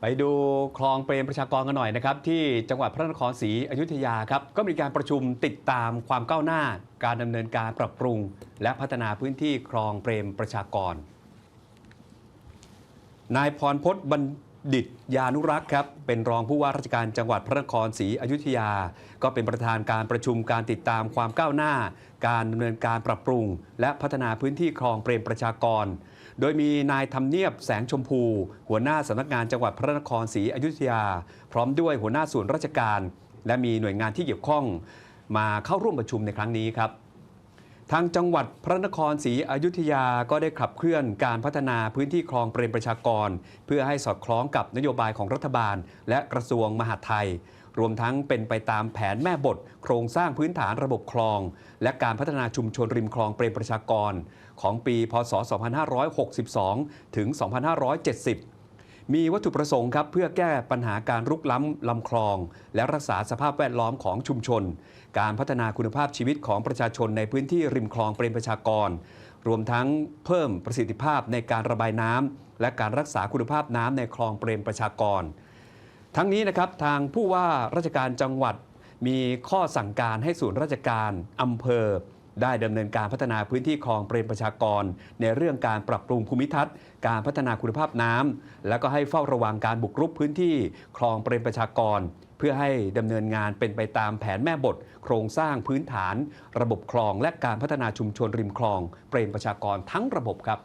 ไปดูคลองเปรมประชากรกันหน่อยนะครับ ที่จังหวัดพระนครศรีอยุธยาครับ ก็มีการประชุมติดตามความก้าวหน้า การดำเนินการปรับปรุง และพัฒนาพื้นที่คลองเปรมประชากร นายพรพศบั ณฑิตยานุรักษ์ครับเป็นรองผู้ว่าราชการจังหวัดพระนครศรีอยุธยา ก็เป็นประธานการประชุมการติดตามความก้าวหน้า การดำเนินการปรับปรุง และพัฒนาพื้นที่คลองเปรมประชากร โดยมีนายธรรมเนียบแสงชมพู หัวหน้าสำนักงานจังหวัดพระนครศรีอยุธยา พร้อมด้วยหัวหน้าส่วนราชการ และมีหน่วยงานที่เกี่ยวข้อง มาเข้าร่วมประชุมในครั้งนี้ครับ ทางจังหวัดพระนครศรีอยุธยาก็ได้ขับเคลื่อนการพัฒนาพื้นที่คลองเปรมประชากร เพื่อให้สอดคล้องกับนโยบายของรัฐบาล และกระทรวงมหาดไทย รวมทั้งเป็นไปตามแผนแม่บท โครงสร้างพื้นฐานระบบคลอง และการพัฒนาชุมชนริมคลองเปรมประชากร ของปี พศ 2562 ถึง 2570 มีวัตถุประสงค์ครับเพื่อแก้ปัญหาการรุกล้ำลำคลอง และรักษาสภาพแวดล้อมของชุมชน การพัฒนาคุณภาพชีวิตของประชาชนในพื้นที่ริมคลองเปรมประชากร รวมทั้งเพิ่มประสิทธิภาพในการระบายน้ำและการรักษาคุณภาพน้ำในคลองเปรมประชากร ทั้งนี้นะครับทางผู้ว่าราชการจังหวัดมีข้อสั่งการให้ส่วนราชการอำเภอ ได้ดำเนินการพัฒนาพื้นที่คลองเปรมประชากร ในเรื่องการปรับปรุงภูมิทัศน์ การพัฒนาคุณภาพน้ำและก็ให้เฝ้าระวังการบุกรุกพื้นที่คลองเปรมประชากร เพื่อให้ดำเนินงานเป็นไปตามแผนแม่บท โครงสร้างพื้นฐาน ระบบคลอง และการพัฒนาชุมชนริมคลอง เปรมประชากรทั้งระบบครับ